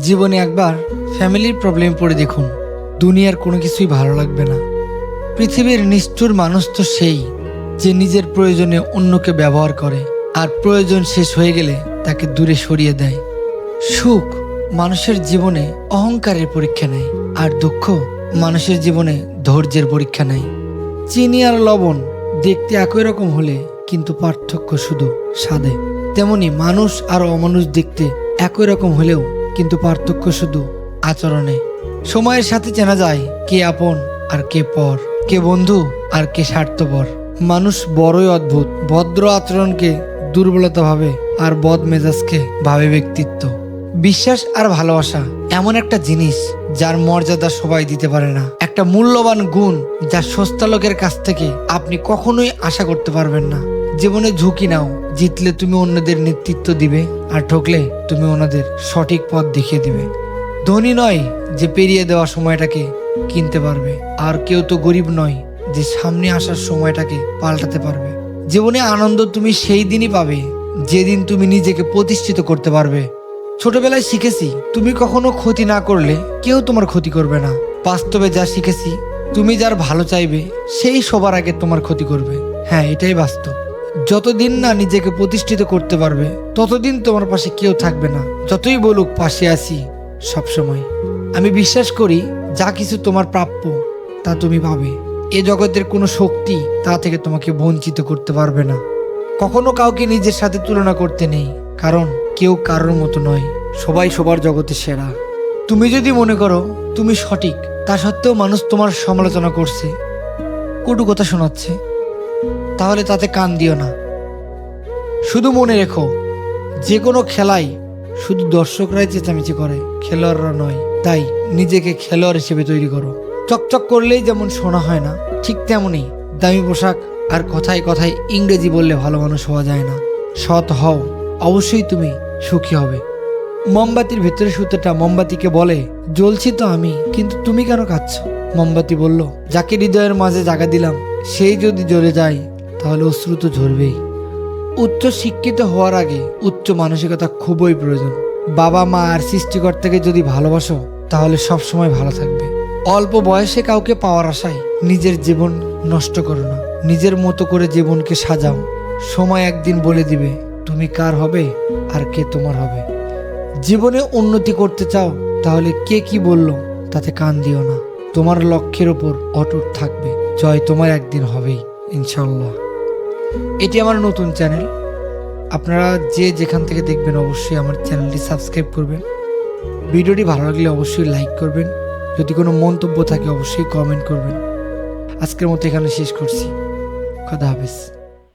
জীবনে একবার ফ্যামিলির প্রবলেম পড়ে দেখুন। দুনিয়ার কোনো কিছুই ভালো লাগবে না। পৃথিবীর নিষ্ঠুর মানুষ তো সেই যে নিজের প্রয়োজনে অন্যকে ব্যবহার করে আর প্রয়োজন শেষ হয়ে গেলে তাকে দূরে সরিয়ে দেয়। সুখ মানুষের জীবনে অহংকারের পরীক্ষা নেয় আর দুঃখ মানুষের জীবনে ধৈর্যের পরীক্ষা নেয়। চিনি আর লবণ দেখতে একই রকম হলে কিন্তু পার্থক্য শুধু স্বাদে। তেমনি মানুষ আর অমানুষ দেখতে একই রকম হলেও কিন্তু পার্থক্য শুধু আচরণে। সময়ের সাথে চেনা যায় কে আপন আর কে পর, কে বন্ধু আর কে স্বার্থপর। মানুষ বড়ই অদ্ভুত, ভদ্র আচরণকে দুর্বলতা ভাবে আর বদ মেজাজকে ভাবে ব্যক্তিত্ব। বিশ্বাস আর ভালোবাসা এমন একটা জিনিস যার মর্যাদা সবাই দিতে পারে না। একটা মূল্যবান গুণ যা সস্তা লোকের কাছ থেকে আপনি কখনোই আশা করতে পারবেন না। জীবনে ঝুঁকি নাও, জিতলে তুমি অন্যদের নেতৃত্ব দিবে। আর ঠকলে তুমি ওনাদের সঠিক পথ দেখিয়ে দিবে। ধনী নয় যে পেরিয়ে দেওয়া সময়টাকে কিনতে পারবে, আর কেউ তো গরিব নয় যে সামনে আসার সময়টাকে পাল্টাতে পারবে। জীবনে আনন্দ তুমি সেই দিনই পাবে যেদিন তুমি নিজেকে প্রতিষ্ঠিত করতে পারবে। ছোটবেলায় শিখেছি, তুমি কখনো ক্ষতি না করলে কেউ তোমার ক্ষতি করবে না। বাস্তবে যা শিখেছি, তুমি যার ভালো চাইবে, সেই সবার আগে তোমার ক্ষতি করবে। হ্যাঁ এটাই বাস্তব। যতদিন না নিজেকে প্রতিষ্ঠিত করতে পারবে, ততদিন তোমার পাশে কেউ থাকবে না। যতই বলুক পাশে আছি সবসময়। আমি বিশ্বাস করি, যা কিছু তোমার প্রাপ্য, তা তুমি পাবে। এ জগতের কোনো শক্তি তা থেকে তোমাকে বঞ্চিত করতে পারবে না। কখনো কাউকে নিজের সাথে তুলনা করতে নেই, কারণ কেউ কারোর মতো নয়। সবাই সবার জগতে সেরা। তুমি যদি মনে করো, তুমি সঠিক, তা সত্ত্বেও মানুষ তোমার সমালোচনা করছে। কটু কথা শোনাচ্ছে। তাহলে তাতে কান দিও না। শুধু মনে রেখো, যে কোনো খেলাই শুধু দর্শকরাই চেঁচামেচি করে, খেলোয়াড়রা নয়। তাই নিজেকে খেলোয়াড় হিসেবে তৈরি করো। চকচক করলেই যেমন শোনা হয় না, ঠিক তেমনই দামি পোশাক আর কথায় কথায় ইংরেজি বললে ভালো মানুষ হওয়া যায় না। সৎ হও, অবশ্যই তুমি সুখী হবে। মোমবাতির ভেতরে সুতোটা মোমবাতিকে বলে, জ্বলছি তো আমি, কিন্তু তুমি কেন কাঁদছ? মোমবাতি বলল, যাকে হৃদয়ের মাঝে জাগা দিলাম সেই যদি জ্বলে যায়, তাহলে অশ্রু তো ঝরবেই। উচ্চ শিক্ষিত হওয়ার আগে উচ্চ মানসিকতা খুবই প্রয়োজন। বাবা মা আর সৃষ্টিকর্তাকে যদি ভালোবাসো, তাহলে সব সময় ভালো থাকবে। অল্প বয়সে কাউকে পাওয়ার আশায় নিজের জীবন নষ্ট করো না। নিজের মতো করে জীবনকে সাজাও। সময় একদিন বলে দিবে, তুমি কার হবে আর কে তোমার হবে? জীবনে উন্নতি করতে চাও, তাহলে কে কি বলল তাতে কান দিও না। তোমার লক্ষ্যের ওপর অটুট থাকবে। জয় তোমার একদিন হবেই ইনশাল্লাহ এটি আমার নতুন চ্যানেল। আপনারা যে যেখান থেকে দেখবেন অবশ্যই আমার চ্যানেলটি সাবস্ক্রাইব করবেন। ভিডিওটি ভালো লাগলে অবশ্যই লাইক করবেন। যদি কোনো মন্তব্য থাকে অবশ্যই কমেন্ট করবেন। আজকের মতো এখানে শেষ করছি। খোদা হাফেজ।